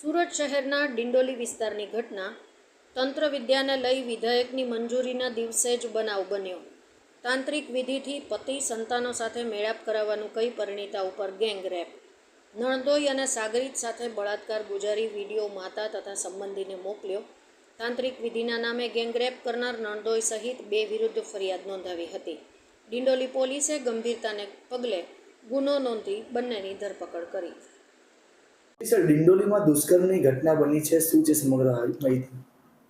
સુરત શહેરના ડિંડોલી વિસ્તારની ઘટના તંત્ર વિદ્યાને લઈ વિધેયકની મંજૂરીના દિવસે જ બનાવ બન્યો. તાંત્રિક વિધિથી પતિ સંતાનો સાથે મેળાપ કરાવવાનું કઈ પરિણીતા ઉપર ગેંગ રેપ? નણદોઈ અને સાગરીત સાથે બળાત્કાર ગુજારી વીડિયો માતા તથા સંબંધીને મોકલ્યો. તાંત્રિક વિધિના નામે ગેંગરેપ કરનાર નણદોઈ સહિત બે વિરુદ્ધ ફરિયાદ નોંધાવી હતી. ડિંડોલી પોલીસે ગંભીરતાને પગલે ગુનો નોંધી બંનેની ધરપકડ કરી. સર, ડિંડોલીમાં દુષ્કર્મની ઘટના બની છે, શું છે સમગ્ર માહિતી?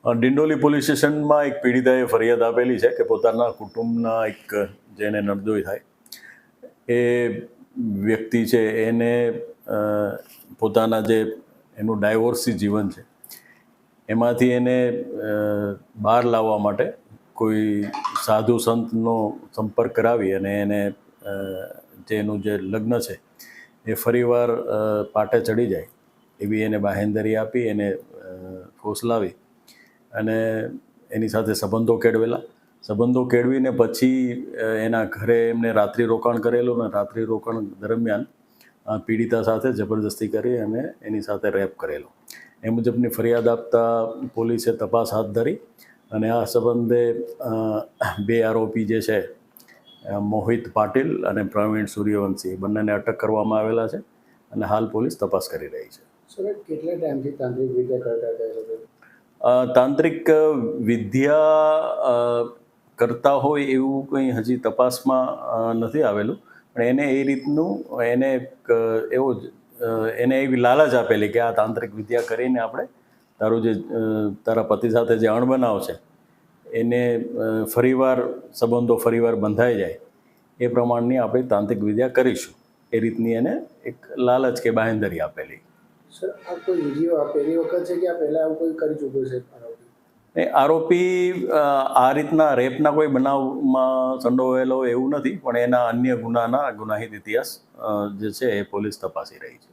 ડિંડોલી પોલીસ સ્ટેશનમાં એક પીડિતાએ ફરિયાદ આપેલી છે કે પોતાના કુટુંબના એક જેને નડદોઈ થાય, એ વ્યક્તિ છે, એને પોતાના જે એનું ડાયવોર્સી જીવન છે, એમાંથી એને બહાર લાવવા માટે કોઈ સાધુ સંતનો સંપર્ક કરાવી અને એને જે એનું જે લગ્ન છે એ ફરીવાર પાટે ચડી જાય. એવી એને બાહેંધરી આપી, એને ફોસલાવી અને એની સાથે સંબંધો કેળવેલા. સંબંધો કેળવીને પછી એના ઘરે એમને રાત્રિ રોકાણ કરેલું અને રાત્રિ રોકાણ દરમિયાન પીડિતા સાથે જબરદસ્તી કરી અને એની સાથે રેપ કરેલો. એ મુજબની ફરિયાદ આપતા પોલીસે તપાસ હાથ ધરી અને આ સંબંધે બે આરોપી જે છે મોહિત પાટીલ અને પ્રવીણ સૂર્યવંશી. એ બંનેને અટક કરવામાં આવેલા છે અને હાલ પોલીસ તપાસ કરી રહી છે. કેટલા ટાઈમથી વિદ્યા તાંત્રિક વિદ્યા કરતા હોય એવું કંઈ હજી તપાસમાં નથી આવેલું. પણ એને એ રીતનું એને એવો જ એને એવી લાલચ આપેલી કે આ તાંત્રિક વિદ્યા કરીને આપણે તારું જે તારા પતિ સાથે જે અણબનાવ છે એને ફરીવાર સંબંધો ફરીવાર બંધાઈ જાય એ પ્રમાણની આપણે તાંત્રિક વિદ્યા કરીશું. એ રીતની એને એક લાલચ કે બાહેંધરી આપેલી. સર આ કોઈ વીડિયો આ પહેલી વખત છે કે આ પહેલાં આવું કોઈ કરી ચૂક્યો છે આરોપી? એ આરોપી આ રીતના રેપના કોઈ બનાવમાં સંડોવાયેલો એવું નથી પણ એના અન્ય ગુનાના ગુનાહિત ઇતિહાસ જે છે એ પોલીસ તપાસી રહી છે.